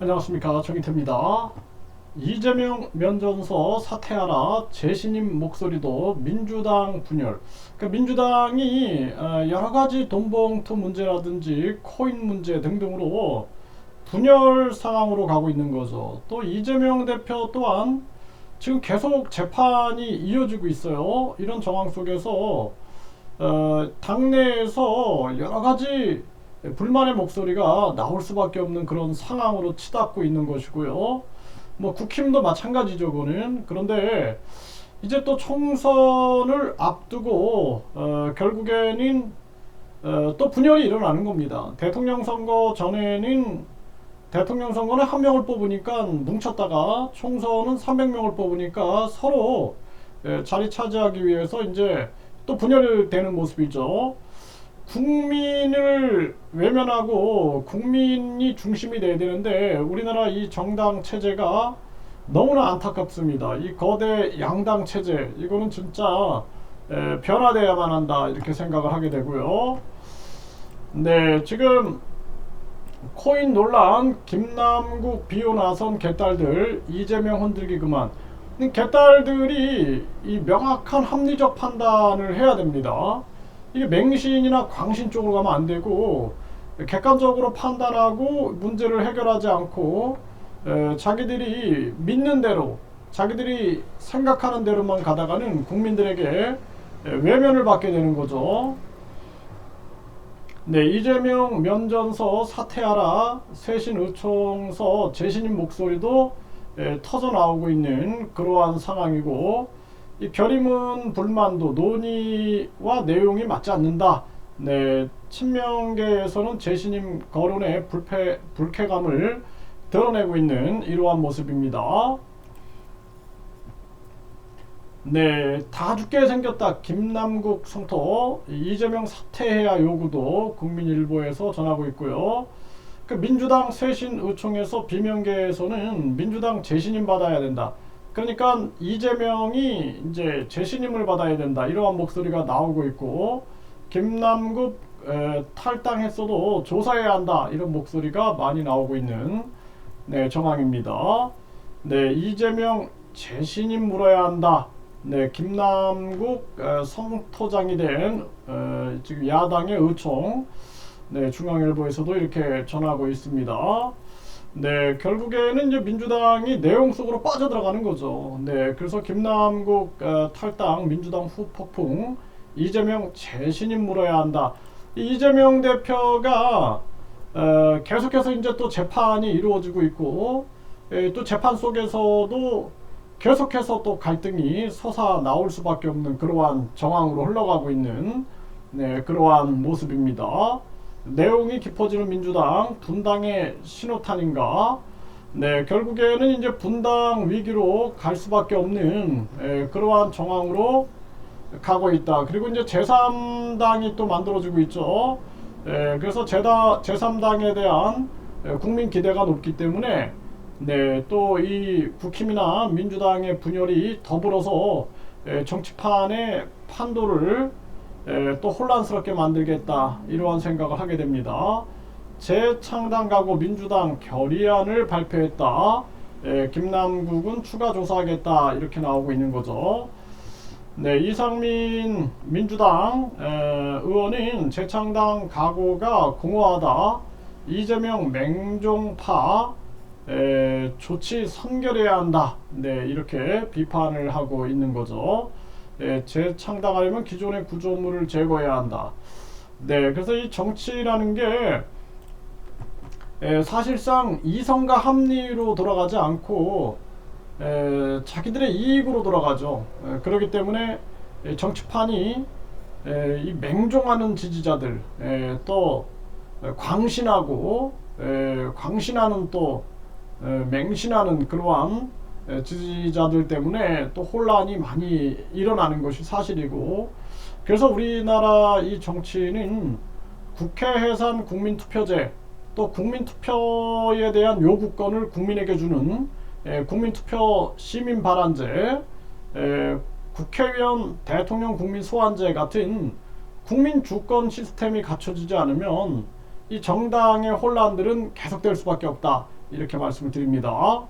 안녕하십니까 정인태입니다. 이재명 면전서 사퇴하라 재신임 목소리도 민주당 분열. 그러니까 민주당이 어, 여러 가지 돈봉투 문제라든지 코인 문제 등등으로 분열 상황으로 가고 있는 거죠. 또 이재명 대표 또한 지금 계속 재판이 이어지고 있어요. 이런 정황 속에서 어, 당내에서 여러 가지 불만의 목소리가 나올 수밖에 없는 그런 상황으로 치닫고 있는 것이고요. 뭐 국힘도 마찬가지죠, 그거는. 그런데 이제 또 총선을 앞두고 어, 결국에는 어, 또 분열이 일어나는 겁니다. 대통령 선거 전에는 대통령 선거는 한 명을 뽑으니까 뭉쳤다가 총선은 300명을 뽑으니까 서로 에, 자리 차지하기 위해서 이제 또 분열되는 모습이죠. 국민을 외면하고 국민이 중심이 돼야 되는데 우리나라 이 정당 체제가 너무나 안타깝습니다. 이 거대 양당 체제 이거는 진짜 에, 변화돼야만 한다 이렇게 생각을 하게 되고요. 네 지금 코인 논란 김남국 비호 나선 개딸들 이재명 흔들기 그만 이 개딸들이 이 명확한 합리적 판단을 해야 됩니다. 이게 맹신이나 광신 쪽으로 가면 안 되고 객관적으로 판단하고 문제를 해결하지 않고 에, 자기들이 믿는 대로 자기들이 생각하는 대로만 가다가는 국민들에게 에, 외면을 받게 되는 거죠. 네, 이재명 면전서 사퇴하라 쇄신 의총서 재신임 목소리도 에, 터져 나오고 있는 그러한 상황이고 이 결의문 불만도 논의와 내용이 맞지 않는다. 네, 친명계에서는 재신임 거론의 불패, 불쾌감을 드러내고 있는 이러한 모습입니다. 네, 다 죽게 생겼다. 김남국 성토 이재명 사퇴해야 요구도 국민일보에서 전하고 있고요. 그 민주당 쇄신 의총에서 비명계에서는 민주당 재신임 받아야 된다. 그러니까 이재명이 이제 재신임을 받아야 된다. 이러한 목소리가 나오고 있고 김남국 에, 탈당했어도 조사해야 한다. 이런 목소리가 많이 나오고 있는 네, 정황입니다. 네, 이재명 재신임 물어야 한다. 네, 김남국 에, 성토장이 된 에, 지금 야당의 의총 네, 중앙일보에서도 이렇게 전하고 있습니다. 네, 결국에는 이제 민주당이 내용 속으로 빠져들어가는 거죠. 네, 그래서 김남국 어, 탈당, 민주당 후폭풍, 이재명 재신임 물어야 한다. 이 이재명 대표가 어, 계속해서 이제 또 재판이 이루어지고 있고, 에, 또 재판 속에서도 계속해서 또 갈등이 솟아 나올 수밖에 없는 그러한 정황으로 흘러가고 있는 네, 그러한 모습입니다. 내용이 깊어지는 민주당 분당의 신호탄인가? 네, 결국에는 이제 분당 위기로 갈 수밖에 없는 에, 그러한 정황으로 가고 있다. 그리고 이제 제3당이 또 만들어지고 있죠. 에, 그래서 제다, 제3당에 대한 에, 국민 기대가 높기 때문에 네, 또 이 국힘이나 민주당의 분열이 더불어서 에, 정치판의 판도를 에, 또 혼란스럽게 만들겠다 이러한 생각을 하게 됩니다. 재창당 가고 민주당 결의안을 발표했다. 에, 김남국은 추가 조사하겠다 이렇게 나오고 있는 거죠. 네, 이상민 민주당 에, 의원은 재창당 각오가 공허하다. 이재명 맹종파 에, 조치 선결해야 한다. 네, 이렇게 비판을 하고 있는 거죠. 예, 재창당하려면 기존의 구조물을 제거해야 한다. 네, 그래서 이 정치라는 게 예, 사실상 이성과 합리로 돌아가지 않고 에, 자기들의 이익으로 돌아가죠. 에, 그렇기 때문에 에, 정치판이 에, 이 맹종하는 지지자들 에, 또 에, 광신하고 에, 광신하는 또 에, 맹신하는 그러한 에, 지지자들 때문에 또 혼란이 많이 일어나는 것이 사실이고 그래서 우리나라 이 정치는 국회 해산 국민투표제 또 국민투표에 대한 요구권을 국민에게 주는 에, 국민투표 시민발안제 에, 국회의원 대통령 국민 소환제 같은 국민 주권 시스템이 갖춰지지 않으면 이 정당의 혼란들은 계속될 수밖에 없다. 이렇게 말씀을 드립니다.